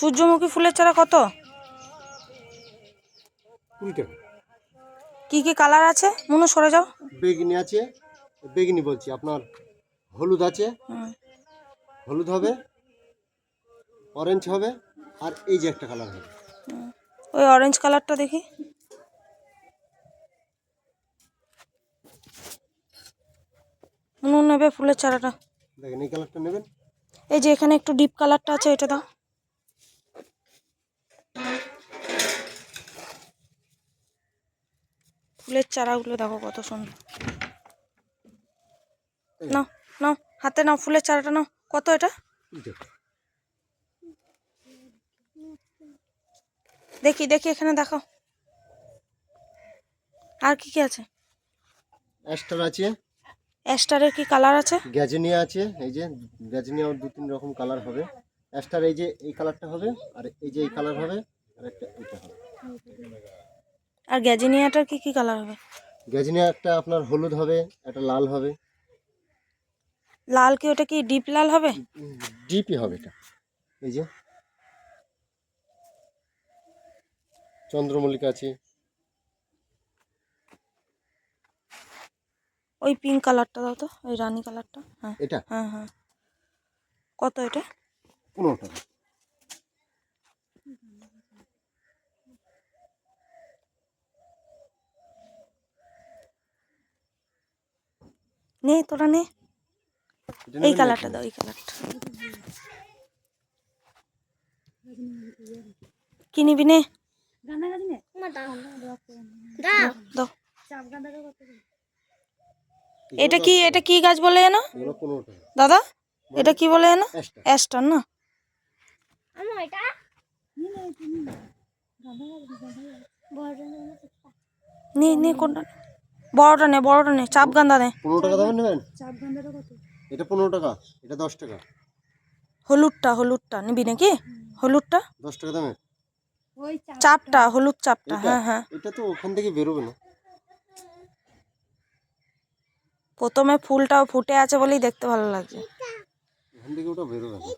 সূর্যমুখী ফুলের চারা কত? কুড়ি টাকা। কি কি কালার আছে? মনে সরে যাও। বেগনি আছে বেগনি বলছি আপনার হলুদ আছে। হলুদ হবে অরেঞ্জ হবে আর এই যে একটা কালার হবে। ওই অরেঞ্জ কালারটা দেখি। মনু নেবে ফুলের চারাটা। দেখেন এই কালারটা নেবেন। এই যে এখানে একটু ডিপ কালারটা আছে এটা দাও। ফুলের চারাগুলো দেখো কত সুন্দর। নাও নাও হাতে নাও ফুলের চারাটা নাও। কত এটা? দেখি দেখি এখানে দেখো আর কি কি আছে? অ্যাস্টার আছে। অ্যাস্টারের কি কালার আছে? গ্যাজেনিয়া আছে। এই যে গ্যাজেনিয়া দু তিন রকম কালার হবে। অ্যাস্টার এই যে এই কালারটা হবে আর এই যে এই কালার হবে আর একটা এটা হবে। আর গ্যাজিনিয়াটার কি কি কালার হবে? গ্যাজেনিয়া একটা আপনার হলুদ হবে একটা লাল হবে। লাল কি ওটা কি ডিপ লাল হবে? ডিপি হবে এটা। এই যে। চন্দ্রমল্লিকা আছে। ওই পিঙ্ক কালারটা দাও তো ওই রানী কালারটা হ্যাঁ। এটা? হ্যাঁ হ্যাঁ। কত এটা? পনেরো টাকা। নে তোরা নে। এটা এই কালারটা দাও এই কালারটা। কি নিবি নে। দাও। এটা কি এটা কি গাছ বলে না দাদা এটা কি বলে না? অ্যাস্টার অ্যাস্টার না নে নে। কোনটা? বড়টা নে বড়টা নে চাপ গান্দা নে। পনেরো টাকা দামের নেবেন? এটা পনেরো টাকা এটা দশ টাকা। হলুদটা হলুদটা নিবি নাকি? হলুদটা? দশ টাকা দামের। চাপটা। হলুদ চাপটা হ্যাঁ হ্যাঁ। এটা তো ওখান থেকে বেরোবে না। প্রথমে ফুলটাও ফুটে আছে বলেই দেখতে ভালো লাগছে। ওখান থেকে ওটা বেরোবে না।